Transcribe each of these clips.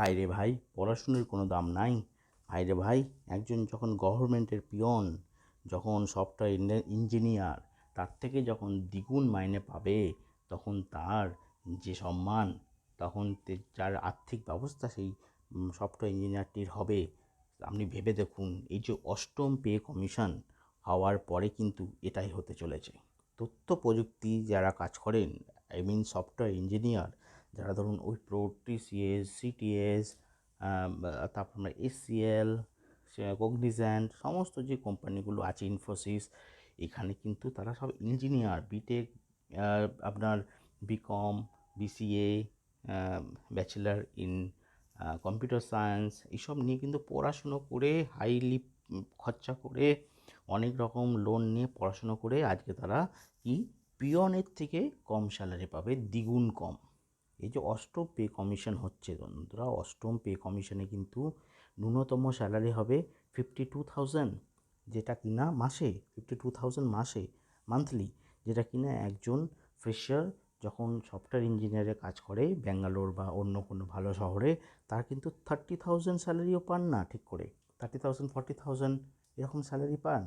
ভাইরে ভাই, পড়াশুনোর কোনো দাম নাই। ভাইরে ভাই, একজন যখন গভর্নমেন্টের পিয়ন, যখন সফটওয়্যার ইঞ্জিনিয়ার, তার থেকে যখন দ্বিগুণ মাইনে পাবে, তখন তার যে সম্মান, তখন যার আর্থিক ব্যবস্থা সেই সফটওয়্যার ইঞ্জিনিয়ারটির হবে। আপনি ভেবে দেখুন, এই যে অষ্টম পে কমিশন হওয়ার পরে কিন্তু এটাই হতে চলেছে। তথ্য প্রযুক্তি যারা কাজ করেন, আই মিন সফটওয়্যার ইঞ্জিনিয়ার যারা ধরুন উইপ্রো টিসিএস সিটিএস তারপর আমরা এসসিএল কগনিজেন্ট সমস্ত যে কোম্পানিগুলো আছে ইনফোসিস এখানে কিন্তু তারা সব ইঞ্জিনিয়ার বিটেক আপনার BCom BCA bachelor in computer science এইসব নিয়ে কিন্তু পড়াশুনো করে হাইলি খরচা করে অনেক রকম লোন নিয়ে পড়াশুনো করে আজকে তারা কি পিয়নের থেকে কম স্যালারি পাবে, দ্বিগুণ কম। এই যে অষ্টম পে কমিশন হচ্ছে বন্ধুরা, অষ্টম পে কমিশনে কিন্তু ন্যূনতম স্যালারি হবে ফিফটি টু থাউজেন্ড যেটা কিনা মাসে ফিফটি টু থাউজেন্ড মাসে মান্থলি যেটা কিনা একজন ফ্রেশার যখন সফটওয়্যার ইঞ্জিনিয়ারে কাজ করে, ব্যাঙ্গালোর বা অন্য কোনো ভালো শহরে, তার কিন্তু থার্টি থাউজেন্ড স্যালারিও পান না ঠিক করে। থার্টি থাউজেন্ড ফর্টি থাউজেন্ড এরকম স্যালারি পান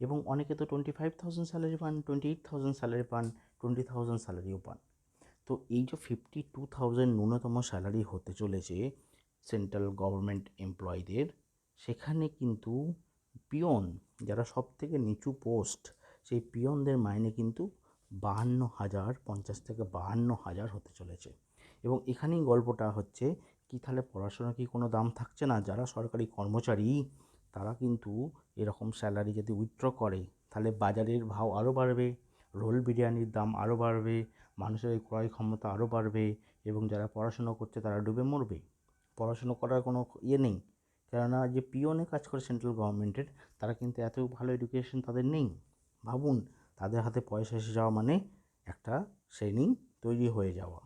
এবং অনেকে তো টোয়েন্টি ফাইভ থাউজেন্ড স্যালারি পান টোয়েন্টি এইট থাউজেন্ড স্যালারি পান টোয়েন্টি থাউজেন্ড স্যালারিও পান। তো এই যে ফিফটি টু থাউজেন্ড ন্যূনতম স্যালারি হতে চলেছে সেন্ট্রাল গভর্নমেন্ট এমপ্লয়ীদের সেখানে কিন্তু পিয়ন, যারা সব থেকে নিচু পোস্ট সেই পিয়নদের মাইনে কিন্তু বাহান্ন হাজার, পঞ্চাশ থেকে বাহান্ন হাজার হতে চলেছে। এবং এখানেই গল্পটা হচ্ছে, কি তাহলে পড়াশোনার কি কোনো দাম থাকছে না? যারা সরকারি কর্মচারী, তারা কিন্তু এরকম স্যালারি যদি উইথড্র করে, তাহলে বাজারের ভাও আরও বাড়বে। রোল বিরিয়ানির দাম আরও বাড়বে, মানুষের ক্রয় ক্ষমতা আরও বাড়বে এবং যারা পড়াশুনো করছে তারা ডুবে মরবে। পড়াশুনো করার কোনো ইয়ে নেই। কেননা যে পিওনে কাজ করে সেন্ট্রাল গভর্নমেন্টের, তারা কিন্তু এত ভালো এডুকেশন তাদের নেই। ভাবুন, তাদের হাতে পয়সা এসে যাওয়া মানে একটা শ্রেণি তৈরি হয়ে যাওয়া।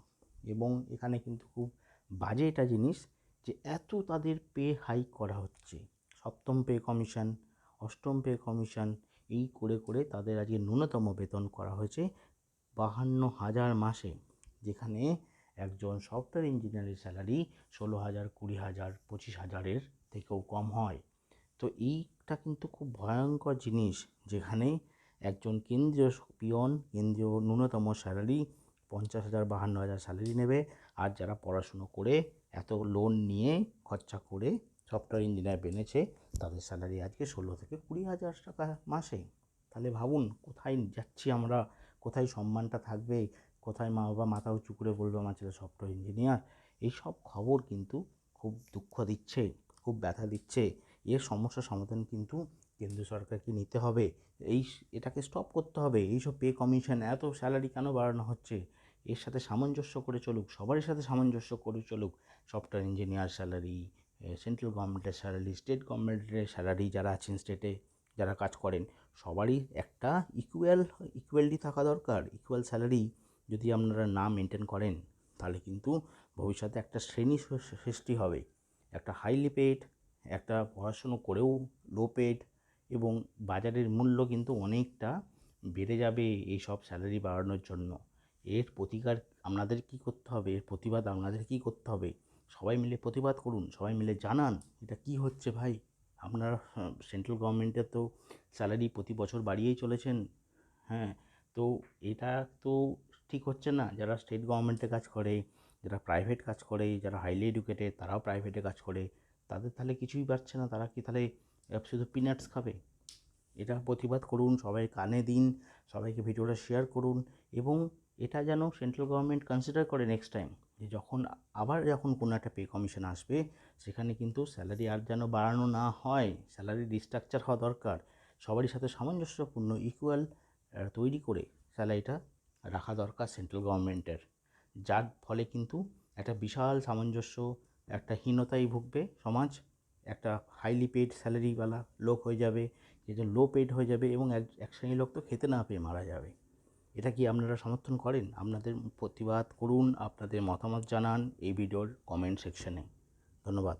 এবং এখানে কিন্তু খুব বাজে এটা জিনিস যে এত তাদের পে হাইক করা হচ্ছে। সপ্তম পে কমিশন অষ্টম পে কমিশন এই করে করে তাদের আজকে ন্যূনতম বেতন করা হয়েছে বাহান্ন হাজার মাসে, যেখানে একজন সফটওয়্যার ইঞ্জিনিয়ারের স্যালারি ষোলো হাজার, কুড়ি হাজার, পঁচিশ হাজারের থেকেও কম হয়। তো এইটা কিন্তু খুব ভয়ঙ্কর জিনিস, যেখানে একজন কেন্দ্রীয় পিয়ন, কেন্দ্রীয় ন্যূনতম স্যালারি পঞ্চাশ হাজার, বাহান্ন হাজার স্যালারি নেবে, আর যারা পড়াশুনো করে এত লোন নিয়ে খরচা করে সফটওয়্যার ইঞ্জিনিয়ার বেনেছে, তাদের স্যালারি আজকে ষোলো থেকে কুড়ি হাজার টাকা মাসে। তাহলে ভাবুন, কোথায় যাচ্ছি আমরা? কোথায় সম্মানটা থাকবে? কোথায় মা বাবা মাথা উঁচু করে বলবে, আমার ছেলে সফটওয়্যার ইঞ্জিনিয়ার এইসব খবর কিন্তু খুব দুঃখ দিচ্ছে, খুব ব্যথা দিচ্ছে। এর সমস্যার সমাধান কিন্তু কেন্দ্র সরকারকে নিতে হবে। এই এটাকে স্টপ করতে হবে। এইসব পে কমিশন এত স্যালারি কেন বাড়ানো হচ্ছে? এর সাথে সামঞ্জস্য করে চলুক সবারই সাথে সামঞ্জস্য করে চলুক সফটওয়্যার ইঞ্জিনিয়ার স্যালারি সেন্ট্রাল গভর্নমেন্টের স্যালারি স্টেট গভর্নমেন্টের স্যালারি যারা আছেন স্টেটে যারা কাজ করেন, সবারই একটা ইকুয়াল ইকুয়ালিটি থাকা দরকার। ইকুয়াল স্যালারি যদি আপনারা না মেনটেন করেন, তাহলে কিন্তু ভবিষ্যতে একটা শ্রেণি সৃষ্টি হবে। একটা হাইলি পেড একটা পড়াশুনো করেও লো পেড এবং বাজারের মূল্য কিন্তু অনেকটা বেড়ে যাবে এই সব স্যালারি বাড়ানোর জন্য। এর প্রতিকার আপনাদের কী করতে হবে? এর প্রতিবাদ আপনাদের কী করতে হবে? সবাই মিলে প্রতিবাদ করুন, সবাই মিলে জানান, এটা কি হচ্ছে ভাই? আপনারা সেন্ট্রাল গভর্নমেন্টের তো স্যালারি প্রতি বছর বাড়িয়েই চলেছেন হ্যাঁ তো এটা তো ঠিক হচ্ছে না। যারা স্টেট গভর্নমেন্টে কাজ করে, যারা প্রাইভেট কাজ করে, যারা হাইলি এডুকেটেড তারাও প্রাইভেটে কাজ করে, তাদের তাহলে কিছুই পাচ্ছে না, তারা কি তাহলে শুধু পিনাটস খাবে? এটা প্রতিবাদ করুন, সবাই কানে দিন, সবাইকে ভিডিওটা শেয়ার করুন এবং এটা যেন সেন্ট্রাল গভর্নমেন্ট কনসিডার করে নেক্সট টাইম যে যখন আবার যখন কোনো একটা পে কমিশন আসবে, সেখানে কিন্তু স্যালারি আর যেন বাড়ানো না হয় স্যালারি রিস্ট্রাকচার হওয়া দরকার, সবারই সাথে সামঞ্জস্যপূর্ণ ইকুয়াল তৈরি করে স্যালারিটা রাখা দরকার সেন্ট্রাল গভর্নমেন্টের যার ফলে কিন্তু একটা বিশাল সামঞ্জস্য, একটা হীনতায় ভুগবে সমাজ, একটা হাইলি পেড স্যালারিওয়ালা লোক হয়ে যাবে যেটা লো পেড হয়ে যাবে এবং এক শ্রেণির লোক তো খেতে না পেয়ে মারা যাবে। এটা কি আপনারা সমর্থন করেন? আপনাদের প্রতিবাদ করুন, আপনাদের মতামত জানান এই ভিডিওর কমেন্ট সেকশনে ধন্যবাদ।